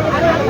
Ready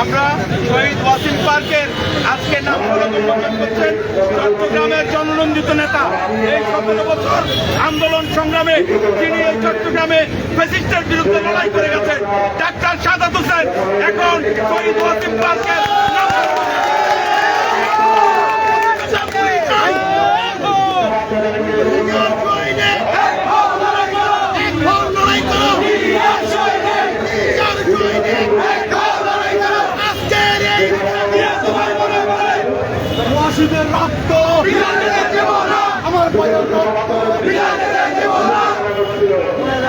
আমরা শহীদ ওয়াসিম পার্কের আজকে নাম করছেন চট্টগ্রামের জননন্দিত নেতা, এই সতেরো বছর আন্দোলন সংগ্রামে তিনি এই চট্টগ্রামে ফেসিস্টের বিরুদ্ধে লড়াই করে গেছেন, ডাক্তার সাদাত হোসেন, এখন শহীদ ওয়াসিম পার্কের নাম ওয়াসিমের রক্ত আমার বইয়ের রক্ত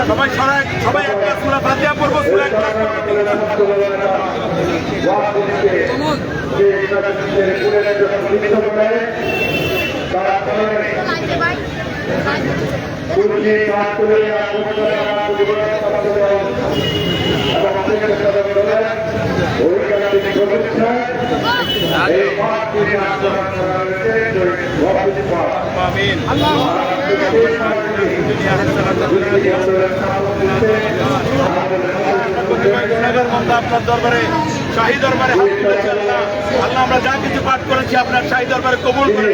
সবাই সবাই একটা সুরা ফাতিয়া পড়ব সুরা একটা আপনার দরবারে শাহী দরবারে আল্লাহ আমরা যা কিছু পাঠ করেছি আপনার শাহী দরবারে কবুল করে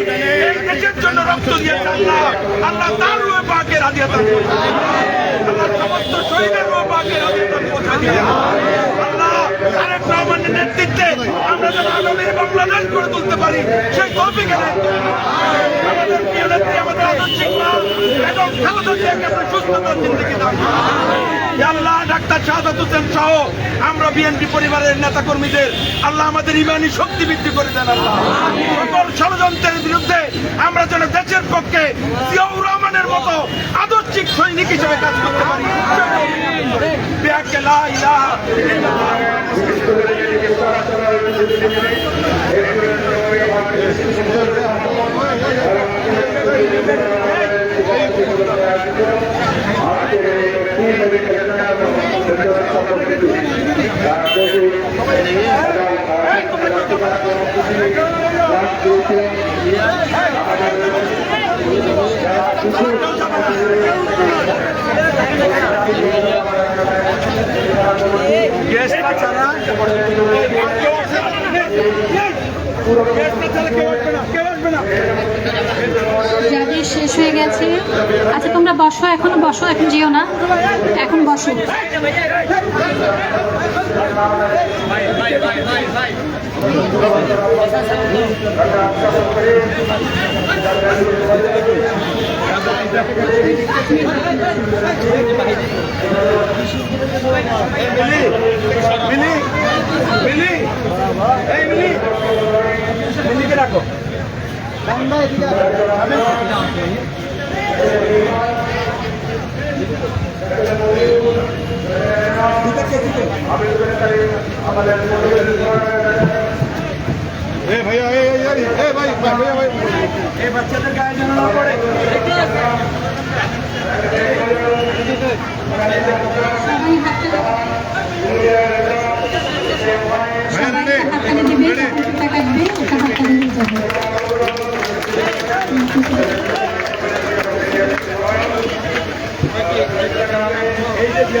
ভাই এই আল্লাহ আল্লাহ তার রূপে হাদিয়াতান পৌঁছাই দিন আল্লাহ সমস্ত শহীদের রূপে হাদিয়াতান পৌঁছাই দিন আল্লাহ তারেক রহমানের নেতৃত্বে আমরা যেন আগামী বাংলাদেশ গড়ে তুলতে পারি, সেই তৌফিক এনে আমাদের প্রিয় নেত্রী আমাদের আদর্শিক মা এবং আল্লাহ আমরা বিএনপি পরিবারের নেতা কর্মীদের আল্লাহ আমাদের ইমানি শক্তি বৃদ্ধি করে দেন সকল ষড়যন্ত্রের বিরুদ্ধে আমরা যেন দেশের পক্ষে জিয়াউর রহমানের মতো আদর্শিক সৈনিক হিসেবে কাজ করতে পারি। বিহাকে লা গ্যাসটা ছাড়া কেউ আসবে না। ছাড়া কেউ না যাদের শেষ হয়ে গেছে। আচ্ছা তোমরা বসো, এখনও বসো, এখন যেও না। এখন বসো। রাখো ভাই ভাইয়া ভাই এই বাচ্চাদের গায়ে যেন না পড়ে টাকা দিবে ওটা হাততালি দিয়ে যাবে এই যে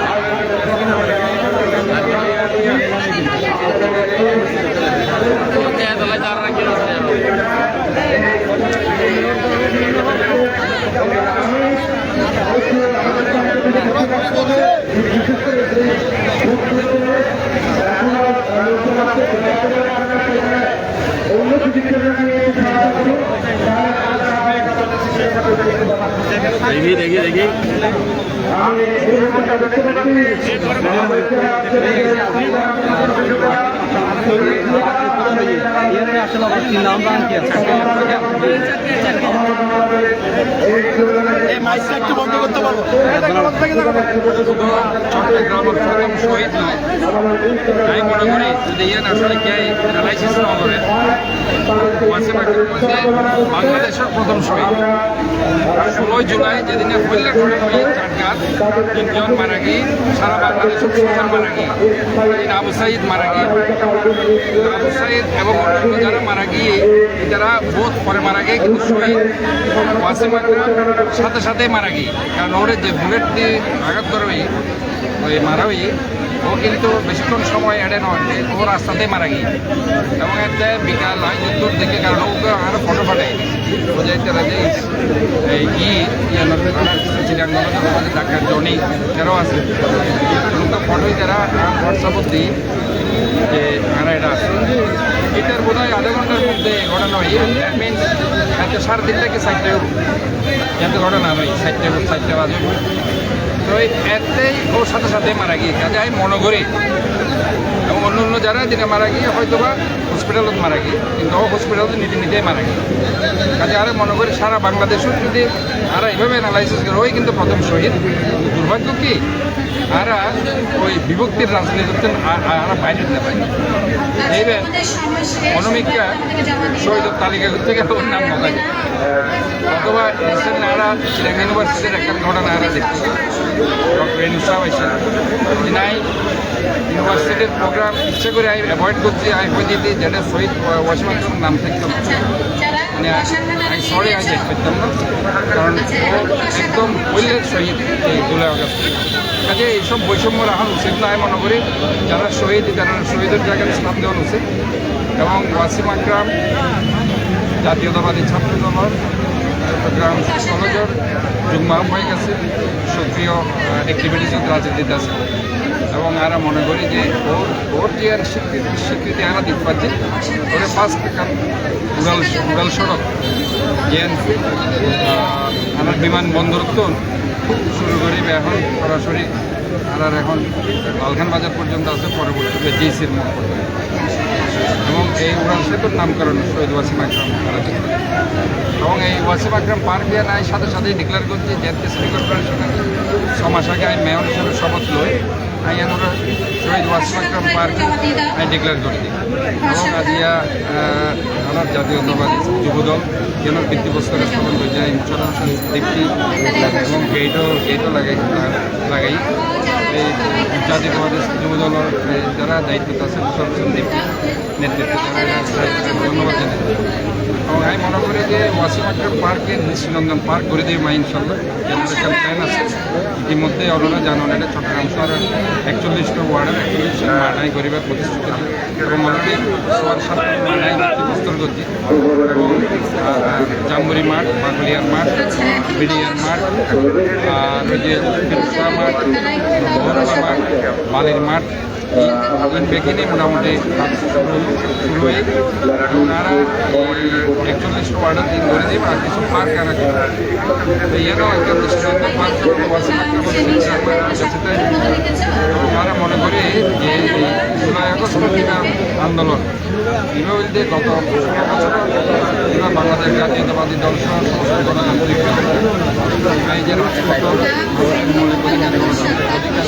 দেখি দেখি দেখি আসলে নাম রাখি আছে এই মাইকটা একটু বন্ধ করতে পারব? শহীদ নয় মনে করি যদি ইয়ান আসলে কে অ্যানালাইসিস না করে বাংলাদেশের প্রথম শহীদ ষোলোই জুলাই যেদিনে করে ওই তিনজন মারা গিয়ে সারা বাংলাদেশের ছজন মারা গিয়ে আবু সাইদ মারা গিয়ে আবু সাইদ এবং অন্যান্য যারা মারা গিয়ে যারা বোধ পরে মারা গিয়ে, কিন্তু শহীদ ওয়াসিমাকরা সাথে সাথে মারা গিয়ে। কারণ ওরে যে বুলেট দিয়ে আঘাত করে ওই ওই মারা ওই, ও কিন্তু বেশিক্ষণ সময় এড়ে নয় ও রাস্তাতেই মারা গিয়ে। এবং এতে বিকাল হয় উত্তর দিকে, কারণ ওকে আরও ফটো পাঠায়। ও যাইতে রাজে এই ই চিরাঙ্গন ডাক্তার জনি যারাও আছে ওকে ফটোই তারা হোয়াটসঅ্যাপত দিই যে আমরা এটা আছে। এটার বোধ হয় আধা ঘণ্টার মধ্যে ঘটনা হয় মিনস এত সাড়ে তিনটা কি চারটে এত ঘটনা নয় চারটে চারটে বাজে। তো এতেই ওর সাথে সাথে মারা গিয়ে কাজে আমি মনে করি, এবং অন্য অন্য যারা যেটা মারা গিয়ে হয়তো বা হসপিটালত মারা গিয়ে, কিন্তু হসপিটালত নিজে নিজেই মারা গিয়ে। কাজে আরও মনে করি সারা বাংলাদেশও যদি আর এইভাবে অ্যানালাইসিস করে, ওই কিন্তু প্রথম শহীদ। দুর্ভাগ্য কি আর ওই বিভক্তির রাজনীতিতে আর বাইরে দিতে পারি এইবার শহীদ। অনামিকা জমা তালিকা থেকে ওর নাম বলা অথবা রিসেন্ট আরা চিরাং ইউনিভার্সিটির একটা ঘটনা আরা দেখছি। ডক্টর এনুসা নাই ইউনিভার্সিটির প্রোগ্রাম ইচ্ছে করে আমি অ্যাভয়েড করছি আমি হয়ে দিতে, যেটা শহীদ ওয়াসিম নাম থাকতো মানে আমি সরি আজ পেতাম না। কারণ ও একদম পৈলের শহীদ এই জুলাই আগস্ট কাজে এইসব বৈষম্য রাখা উচিত নয় মনে করি যারা শহীদ তারা শহীদের জায়গায় ইসলাম দেওয়া উচিত। এবং ওয়াসিম আকরাম জাতীয়তাবাদী ছাত্র দলের চট্টগ্রাম কলেজের যুগ্ম আহ্বায়ক আছে সক্রিয় অ্যাক্টিভিটিসত রাজনীতিতে আছে এবং আমরা মনে করি যে ওর ওর যে আর স্বীকৃতি স্বীকৃতি আমরা দিতে পারছি ওরে ফার্স্ট উড়াল উড়াল সড়ক, যে আমার বিমানবন্দর তো শুরু করি এখন সরাসরি আর এখন লালখান বাজার পর্যন্ত আছে পরবর্তীতে জিসির পর্যন্ত এবং এই উড়াল সেতুর নামকরণ শহীদ ওয়াসিম আকরাম এবং এই ওয়াসিম আকরাম পার্ক দিয়ে নাই, সাথে সাথে ডিক্লেয়ার করছি জেএনকে সিটি কর্পোরেশনে ছ মাস আগে আমি মেয়র হিসেবে শপথ লই। আমি আমরা শহীদ ওয়াসিম আকরাম পার্ক আমি ডিক্লেয়ার করে দিই। এবং আজিয়া আমার জাতীয়তাবাদী যুবদল যেন ভিত্তিপ্রস্তরে স্থাপন করে যায়। ইনশুরেন্স দীপ্তি এবং গেটও গেটও লাগাই লাগাই। এই যুবদলের, এই যারা দায়িত্ব আছে সরকার দীপ্তি নেতৃত্বে ধন্যবাদ জানাই। এবং আমি মনে করি যে ওয়াসিম আকরাম পার্কে দৃষ্টিনন্দন পার্ক করে দিয়ে মা ইনশাল্লাহ জেনারেশন প্ল্যান আছে। ইতিমধ্যে অনরা জানান এটা চট্টগ্রাম শহরের একচল্লিশটা ওয়ার্ডের একচল্লিশটা মানাই গরিবের প্রতিষ্ঠিত। এবং অলরেডি সবার সাথে মানাই প্রস্তর করছি। এবং মাঠ বাগুলিয়ার মাঠ বিডিয়ার মাঠ, আর ওই যে মাঠ মাঠ, বালির মাঠ বেকিনে মোটামুটি শুরু হয়ে ওনারা একচল্লিশ ওয়ার্ডের দিন করে দিই আর কিছু পার্ক আনা এরও একটা দৃষ্টান্ত পার্ক আমরা মনে করি যে জুলাই আগস্ট আন্দোলন। এভাবে গত বাংলাদেশ জাতীয়তাবাদী দল সহ সমস্ত গণতান্ত্রিক দল এই যে রাজপথ মৌলিক অধিকার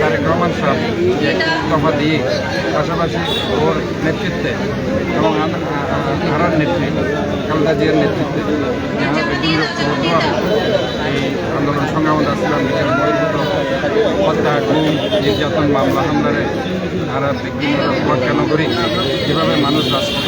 তারেক রহমান সাহেব যে তফা দিয়ে পাশাপাশি ওর নেতৃত্বে এবং হারার নেতৃত্বে, খালেদা জিয়ার নেতৃত্বে এই আন্দোলন সংগ্রাম আসলাম নিজের বহির্ভূত হত্যা, গুম, নির্যাতন, মামলা, হামলারে তারা বিভিন্ন কেন করি? যেভাবে মানুষ রাজপথ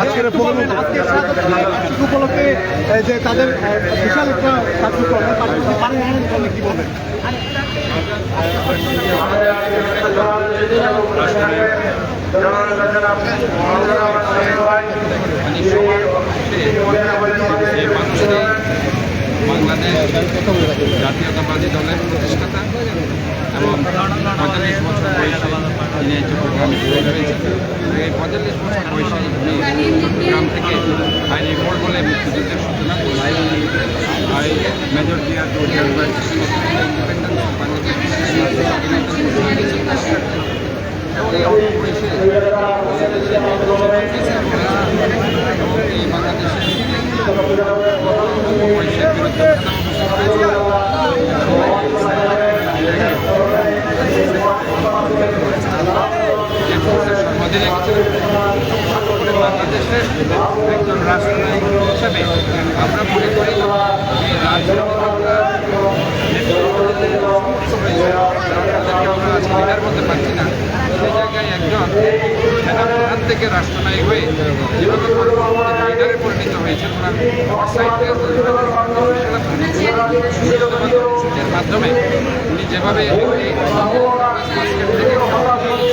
আজকের উপলক্ষে যে তাদের বিশাল একটা কার্যক্রম তাদের করলে কি মানে পক্ষে এই মানুষটি বাংলাদেশ জাতীয়তাবাদী দলের প্রতিষ্ঠাতা এবং পঁয়তাল্লিশ বছর বয়সে তিনি শহীদ হয়েছেন এই পঁয়তাল্লিশ বছর বয়সে তিনি চট্টগ্রাম থেকে আইনি বোর্ড বলে মুক্তিযুদ্ধের সূচনা করেছেন আর মেজর এই বাংলাদেশের বিরুদ্ধে যে ফোর্সের অধীনে গেছিলেন করে বাংলাদেশের একজন রাষ্ট্রনায়ক হিসেবে আমরা মনে করি এই রাজনীতি লিডার বলতে পারছি না। সেই জায়গায় একজন সেনাপ্রধান থেকে রাষ্ট্রনায়ক হয়ে যেভাবে লিডারে পরিণত হয়েছেন ওনার সাহিত্যের মাধ্যমে উনি যেভাবে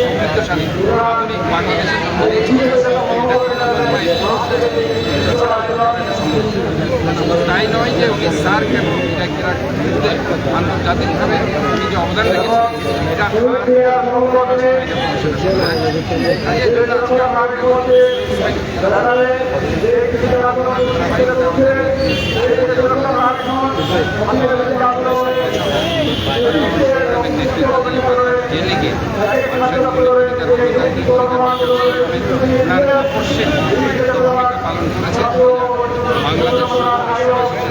সমৃদ্ধশালী আধুনিক বাংলাদেশের জন্ম দিয়েছেন الله তাই নয় যে উনি স্যার কেন এটা মুক্তিযুদ্ধে আন্তর্জাতিকভাবে উনি যে অবদান রেখেছে। এটা অধিকার অধিকার ওনার অবশ্যই ভূমিকা পালন করেছে বাংলাদেশ ওনাদের এই সুযোগ শহীদ প্রেসিডেন্ট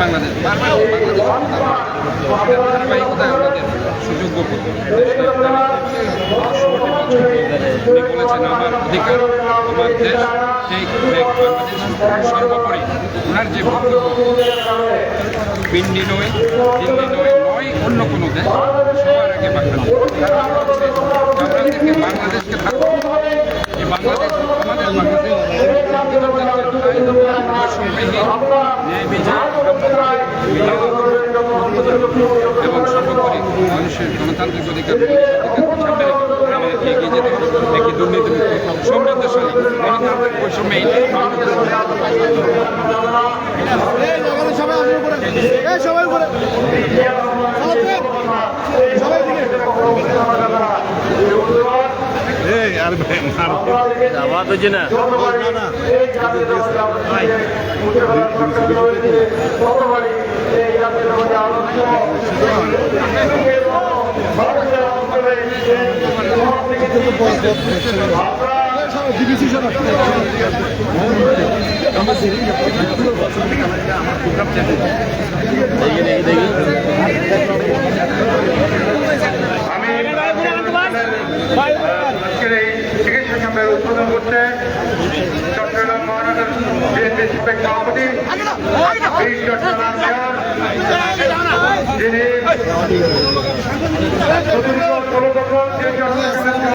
বাংলাদেশ। বারবার আমাদের সুযোগ্য উনি বলেছেন আমার অধিকার আমার দেশ সেই বাংলাদেশ। সর্বোপরি ওনার যে বক্তব্য পিন্ডি নয় দিল্লি নয় নয় অন্য কোনো দেশ সবার আগে বাংলাদেশ বাংলাদেশকে বাংলাদেশ এবং সর্বোপরি মানুষের গণতান্ত্রিক অধিকার একটি দুর্নীতিমুক্ত সমৃদ্ধশালী গণতান্ত্রিক সবাই এই সবাই সবাই এই আর আওয়াজ হচ্ছে না না। সবাই ডিবিসি দেখি দেখি দেখি আমি ক্যাম্পের উদ্বোধন করছে চট্টগ্রাম মহানগর বিএনপি সাবেক সভাপতি বীর চট্টগ্রাম মেয়র যিনি